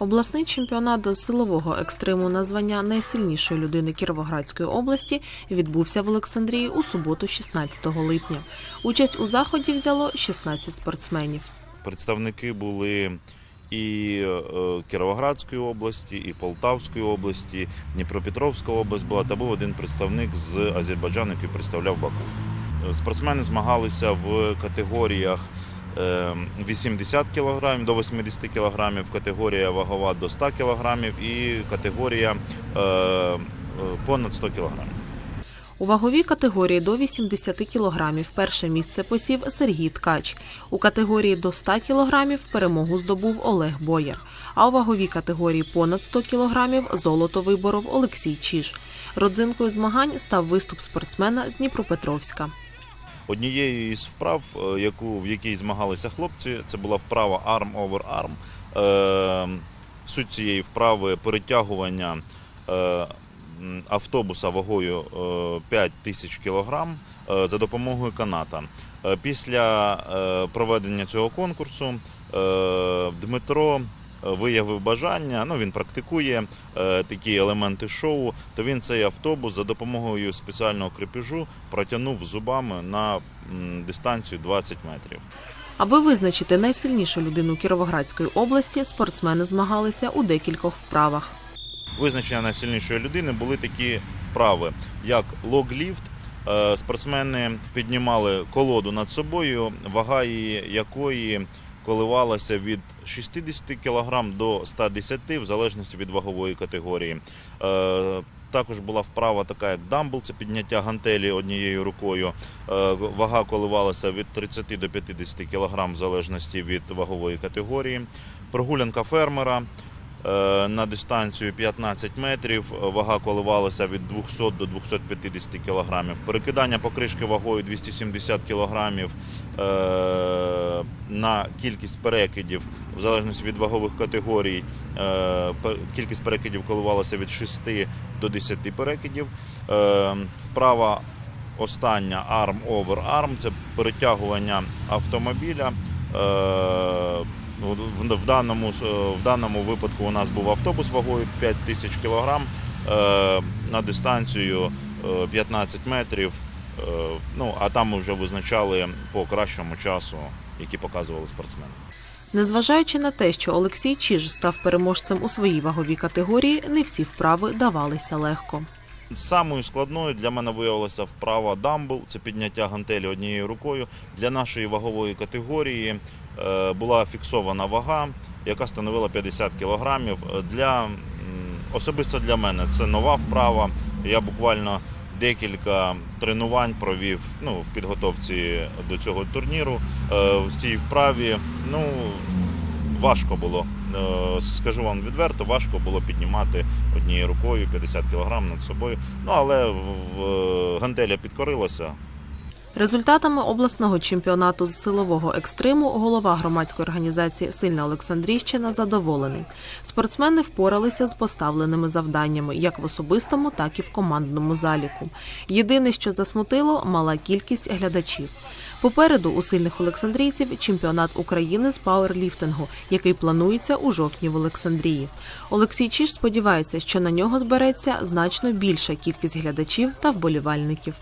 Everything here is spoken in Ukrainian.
Обласний чемпіонат силового екстриму на звання найсильнішої людини Кіровоградської області відбувся в Олександрії у суботу, 16 липня. Участь у заході взяло 16 спортсменів. Представники були і е, Кіровоградської області, і Полтавської області, Дніпропетровська область була, та був один представник з Азербайджану, який представляв Баку. Е, Спортсмени змагалися в категоріях 80 кг до 80 кг, категорія вагова до 100 кг і категорія е, е, понад 100 кг. У ваговій категорії до 80 кілограмів перше місце посів Сергій Ткач. У категорії до 100 кілограмів перемогу здобув Олег Бояр. А у ваговій категорії понад 100 кілограмів золото виборов Олексій Чіж. Родзинкою змагань став виступ спортсмена з Дніпропетровська. Однією із вправ, е, яку, в якій змагалися хлопці, це була вправа arm over arm. Е, Суть цієї вправи перетягування е, автобуса вагою е, 5 тисяч кілограм за допомогою каната. Після проведення цього конкурсу Дмитро виявив бажання, ну він практикує е, такі елементи шоу, то він цей автобус за допомогою спеціального крепежу протягнув зубами на м, дистанцію 20 метрів. Аби визначити найсильнішу людину Кіровоградської області, спортсмени змагалися у декількох вправах. Визначення найсильнішої людини були такі вправи, як логліфт. Е, Спортсмени піднімали колоду над собою, вага її якої коливалася від 60 кг до 110 в залежності від вагової категорії. Е, Також була вправа така, як дамбл, це підняття гантелі однією рукою. Е, Вага коливалася від 30 до 50 кг в залежності від вагової категорії. Прогулянка фермера на дистанцію 15 метрів. Вага коливалася від 200 до 250 кг. Перекидання покришки вагою 270 кг е, на кількість перекидів в залежності від вагових категорій. е, Кількість перекидів коливалася від 6 до 10 перекидів. Е, Вправа остання arm over arm це перетягування автомобіля. В, даному, е, в даному випадку у нас був автобус вагою 5 тисяч кілограм е, на дистанцію е, 15 метрів. Е, ну, а там ми вже визначали по кращому часу, який показували спортсмени. Незважаючи на те, що Олексій Чіж став переможцем у своїй ваговій категорії, не всі вправи давалися легко. Самою складною для мене виявилася вправа дамбл, це підняття гантелі однією рукою. Для нашої вагової категорії е, була фіксована вага, яка становила 50 кілограмів. Для особисто для мене це нова вправа. Я буквально декілька тренувань провів ну, в підготовці до цього турніру. Е, В цій вправі ну, важко було. Е, Скажу вам відверто, важко було піднімати однією рукою 50 кг над собою. Ну але в гантеля підкорилася. Результатами обласного чемпіонату з силового екстриму голова громадської організації Сильна Олександрійщина задоволений. Спортсмени впоралися з поставленими завданнями як в особистому, так і в командному заліку. Єдине, що засмутило, мала кількість глядачів. Попереду у сильних олександрійців чемпіонат України з пауерліфтингу, який планується у жовтні в Олександрії. Олексій Чіш сподівається, що на нього збереться значно більша кількість глядачів та вболівальників.